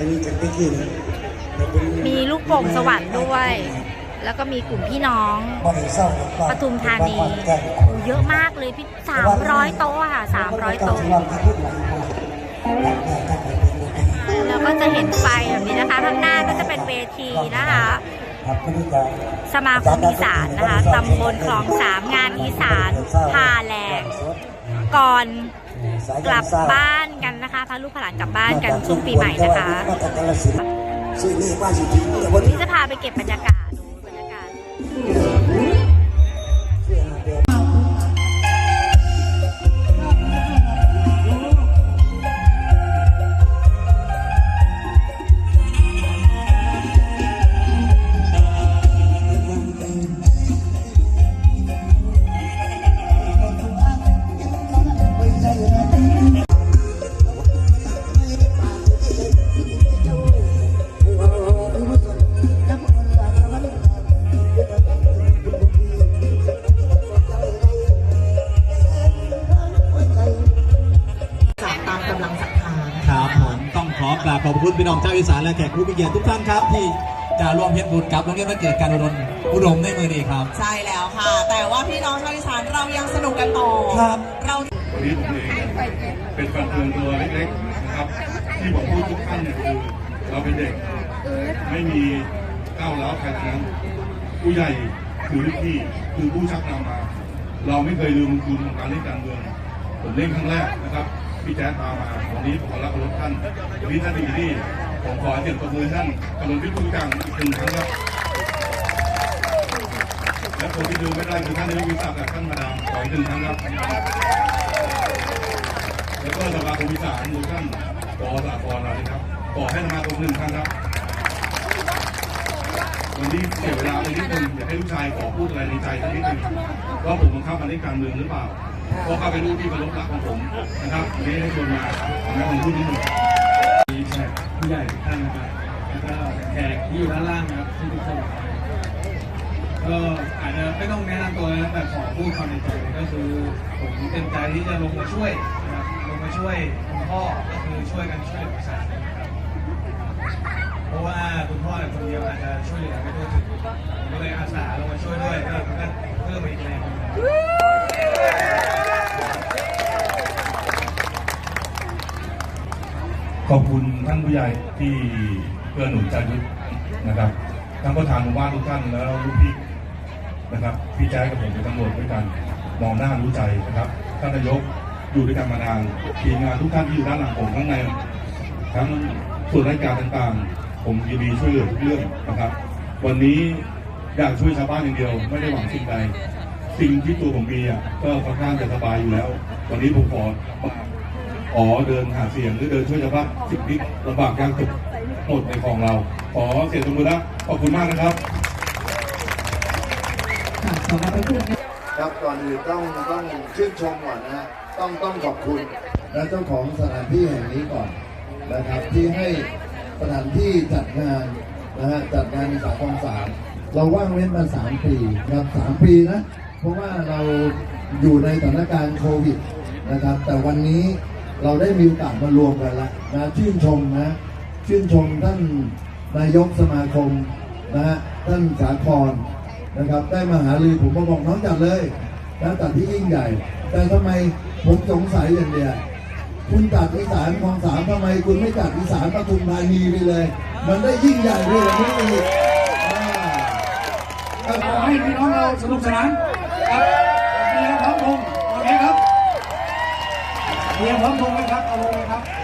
อันนี้จากเมื่อกี้นะแต่เป็นมีลูกโป่งสวรรค์ด้วย แล้วก็มีกลุ่มพี่น้องบ่ได้เศร้าปทุมธานีบ้แก่งโอ้เยอะมากเลยพี่สามร้อยโต๊ะอะค่ะสามร้อยโต๊ะแล้วก็จะเห็นไฟแบบนี้นะคะข้างหน้าก็จะเป็นเวทีนะคะครับก็ได้จะสมาคมอีสานนะคะตำบลคลองสามงานอีสานพาแหลกก่อนกลับบ้าน กันนะคะ พาลูกพาหลานกลับบ้านกันช่วงปีใหม่นะคะมาจากกาฬสินธุ์ซื้อเลขว่าสิทิ้งแต่วันนี่นี้จะพาไปเก็บบรรยากาศดูบรรยากาศ ผมต้องขอกราบขอบคุณพี่น้องเจ้าวอีสานและแขกผู้มีเกียรติทุกท่านครับ ที่จะร่วมเฮ็ดบุญกับโรงเรียนวันเกิดการอุดมอุดมในมือนี้ครับ ใช่แล้วค่ะ แต่ว่าพี่น้องชาวอีสานเรายังสนุกกันต่อครับ เราวันนี้ผมเองเป็นฟันเฟืองตัวเล็กๆนะครับที่ผมพูดทุกท่านเนี่ยคือเราเป็นเด็ก ไม่มีก้าวร้าวใครทั้งนั้นผู้ใหญ่คือลูกพี่คือผู้ชักนำมา เราไม่เคยลืมคุณของการเล่นการเมืองผมเล่นครั้งแรกนะครับ พี่แจ๊ดพามาวันนี้ผมขอรับเคารพท่านวันนี้ท่านเป็นที่ผมขอเสียงปรบมือท่านกำลังพิจารณาอีกหนึ่งครั้งครับและคนที่ดูไม่ได้คือท่านนายกวิสากับท่านมาดามขออีกหนึ่งครั้งครับแล้วก็สภาคมวิสานดูท่านปอสาพรเราเลยครับขอให้สมาคมหนึ่งครั้งครับวันนี้เสียเวลาไปนิดนึงอยากให้ลูกชายขอพูดอะไรในใจสักนิดนึงว่าผมบังคับมาเล่นการเมืองหรือเปล่า เพราะเขาเป็นลูกที่เคารพรักของผมนะครับวันนี้ให้ชวนมาขอให้ผมพูดนิดนึงมีแขกผู้ใหญ่ท่านนะครับแล้วก็แขกที่อยู่ด้านล่างนะครับที่ทุกคนก็อาจจะไม่ต้องแนะนำตัวนะแต่ขอพูดความในใจก็คือผมเต็มใจที่จะลงมาช่วยนะครับลงมาช่วยคุณพ่อก็คือช่วยกันช่วยเหลือประชาชนนะครับเพราะว่าคุณพ่อคนเดียวอาจจะช่วยเหลือไม่ทั่วถึงก็เลยอาสาลงมาช่วยด้วยก็ก็เพิ่มอีกแรงหนึ่งนะครับ ขอบคุณท่านผู้ใหญ่ที่เพื่อหนุนใจยุทธนะครับทั้งประธานหมู่บ้านทุกท่านแล้วลูกพี่นะครับพี่แจ๊กับผมเป็นตำรวจด้วยกันมองหน้ารู้ใจนะครับท่านนายกอยู่ด้วยกันมานานทีมงานทุกท่านที่อยู่ด้านหลังผมข้งในทั้งส่วนราชการต่างๆ ผมยินดีช่วยเหลือทุกเรื่องนะครับ วันนี้อยากช่วยชาวบ้านอย่างเดียว ไม่ได้หวังสิ่งใด สิ่งที่ตัวผมมีอะก็ค่อนข้างจะสบายอยู่แล้ว วันนี้ผมขอ อ๋อเดินหาเสียงหรือเดินช่วยชาวบ้านสิ่งที่ลำบากยากจนหมดในของเรา ขอเสียงตบมือนะขอบคุณมากนะครับครับก่อนอื่นต้องต้องชื่นชมก่อนนะต้องต้องขอบคุณและเจ้าของสถานที่แห่งนี้ก่อนนะครับที่ให้สถานที่จัดงานนะฮะจัดงานในสาคองสามเราว่างเว้นมาสามปีนะครับสามปีนะเพราะว่าเราอยู่ในสถานการณ์โควิดนะครับ แต่วันนี้ เราได้มีโอกาสมารวมกันแล้วนะชื่นชมนะ ชื่นชมท่านนายกสมาคมนะฮะท่านสาครนะครับ ได้มาหาลือผมก็บอกน้องจัดเลยนะจัดที่ยิ่งใหญ่ แต่ทำไมผมสงสัยอย่างเดียวคุณจัดอีสานของสามทำไมคุณไม่จัดอีสานปทุมธานีไปเลย มันได้ยิ่งใหญ่ด้วยแบบนี้อีกอ่าขอให้พี่น้องเราสนุกสนานครับเตรียมพร้อมพงโอเคครับ เตรียมพร้อมลงไหมครับเอาลงไหมครับ